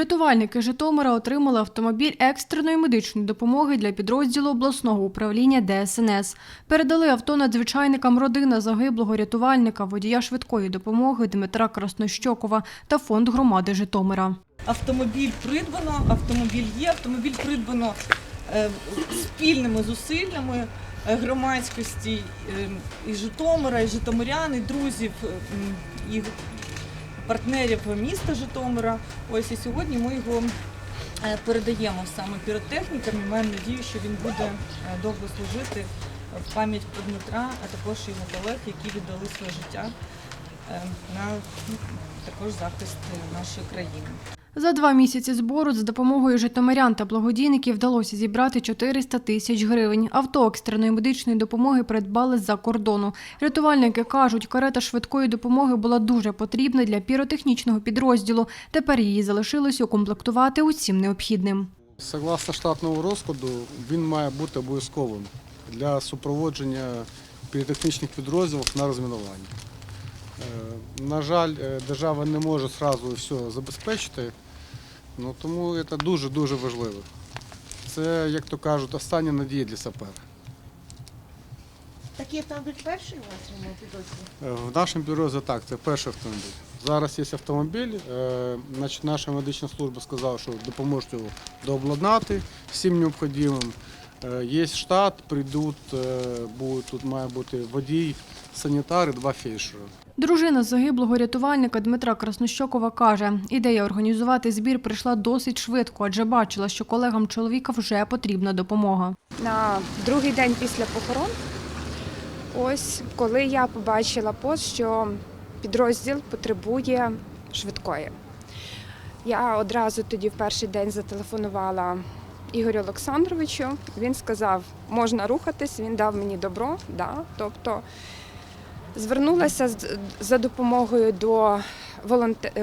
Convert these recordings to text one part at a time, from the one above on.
Рятувальники Житомира отримали автомобіль екстреної медичної допомоги для підрозділу обласного управління ДСНС. Передали авто надзвичайникам родина загиблого рятувальника, водія швидкої допомоги Дмитра Краснощокова та фонд громади Житомира. Автомобіль придбано, автомобіль є, автомобіль придбано е, спільними зусиллями е, громадськості е, і Житомира, і Житомирян, і друзів, і партнерів міста Житомира. Ось і сьогодні ми його е, передаємо саме піротехнікам і маємо надію, що він буде е, довго служити в пам'ять про Дмитра, а також його колег, які віддали своє життя е, на ну, також захист нашої країни. За два місяці збору за допомогою житомирян та благодійників вдалося зібрати 400 тисяч гривень. Авто екстреної медичної допомоги придбали з-за кордону. Рятувальники кажуть, карета швидкої допомоги була дуже потрібна для піротехнічного підрозділу. Тепер її залишилось укомплектувати усім необхідним. Согласно штатного розкладу, він має бути обов'язковим для супроводження піротехнічних підрозділів на розмінуванні. Е, На жаль, е, держава не може одразу все забезпечити, ну, тому це дуже-дуже важливо. Це, як то кажуть, остання надія для сапера. Такий автомобіль перший у вас в підрозділі? Е, В нашому підрозділі так, це перший автомобіль. Зараз є автомобіль, значить, наша медична служба сказала, що допоможуть його дообладнати всім необхідним. Є штат, прийдуть, е, будуть, тут має бути водій, санітар і два фельдшери. Дружина загиблого рятувальника Дмитра Краснощокова каже, ідея організувати збір прийшла досить швидко, адже бачила, що колегам чоловіка вже потрібна допомога. на другий день після похорон. Ось коли я побачила пост, що підрозділ потребує швидкої. Я одразу тоді в перший день зателефонувала Ігорю Олександровичу. Він сказав, можна рухатись, він дав мені добро. Да. Тобто звернулася за допомогою до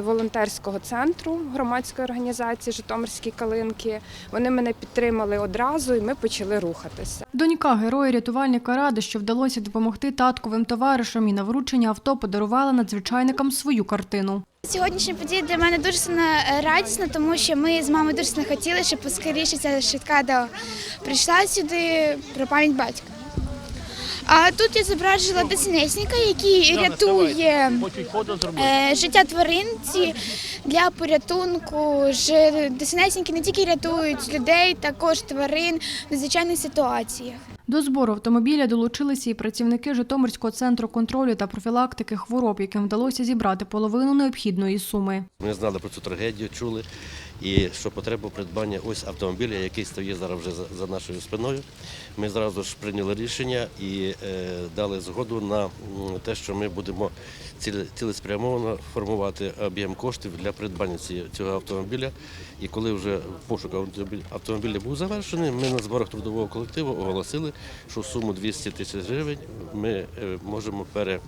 волонтерського центру громадської організації Житомирські калинки. Вони мене підтримали одразу, і ми почали рухатися. Донька героя рятувальника рада, що вдалося допомогти татковим товаришам і на вручення авто подарувала надзвичайникам свою картину. Сьогоднішня подія для мене дуже сильно радісна, тому що ми з мамою дуже сильно хотіли, щоб поскоріше ця швидка до прийшла сюди про пам'ять батька. А тут я зображила десенесника, який рятує е, життя тваринці для порятунку. Ж десенесники не тільки рятують людей, також тварин в надзвичайних ситуаціях. До збору автомобіля долучилися і працівники Житомирського центру контролю та профілактики хвороб, яким вдалося зібрати половину необхідної суми. Ми знали про цю трагедію, чули, і що потреба придбання ось автомобіля, який стоїть зараз вже за, нашою спиною. Ми зразу ж прийняли рішення і е, дали згоду на те, що ми будемо ціле- цілеспрямовано формувати об'єм коштів для придбання цього автомобіля. І коли вже пошук автомобіля, був завершений, ми на зборах трудового колективу оголосили, що суму 200 тисяч гривень ми е, можемо пере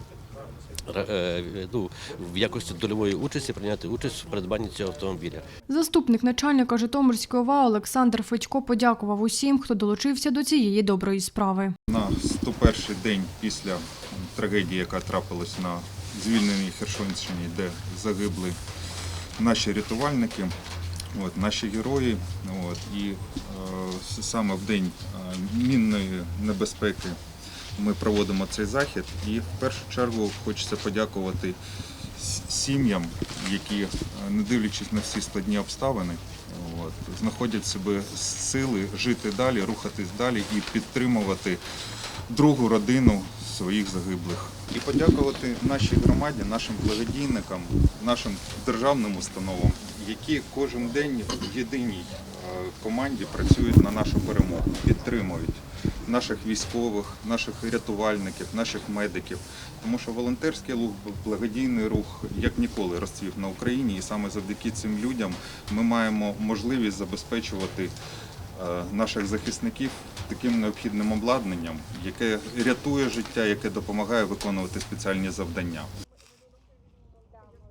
ну, в якості дольової участі прийняти участь в придбанні цього автомобіля. Заступник начальника Житомирської ОВА Олександр Федько подякував усім, хто долучився до цієї доброї справи. На 101-й день після трагедії, яка трапилась на звільненій Херсонщині, де загибли наші рятувальники, от, наші герої. От, і е, саме в день е, мінної небезпеки ми проводимо цей захід. І в першу чергу хочеться подякувати сім'ям, які, е, не дивлячись на всі складні обставини, от, знаходять в себе сили жити далі, рухатись далі і підтримувати другу родину своїх загиблих. І подякувати нашій громаді, нашим благодійникам, нашим державним установам, які кожен день в єдиній е, команді працюють на нашу перемогу, підтримують наших військових, наших рятувальників, наших медиків. Тому що волонтерський рух, благодійний рух як ніколи розцвів на Україні, і саме завдяки цим людям ми маємо можливість забезпечувати е, наших захисників таким необхідним обладнанням, яке рятує життя, яке допомагає виконувати спеціальні завдання.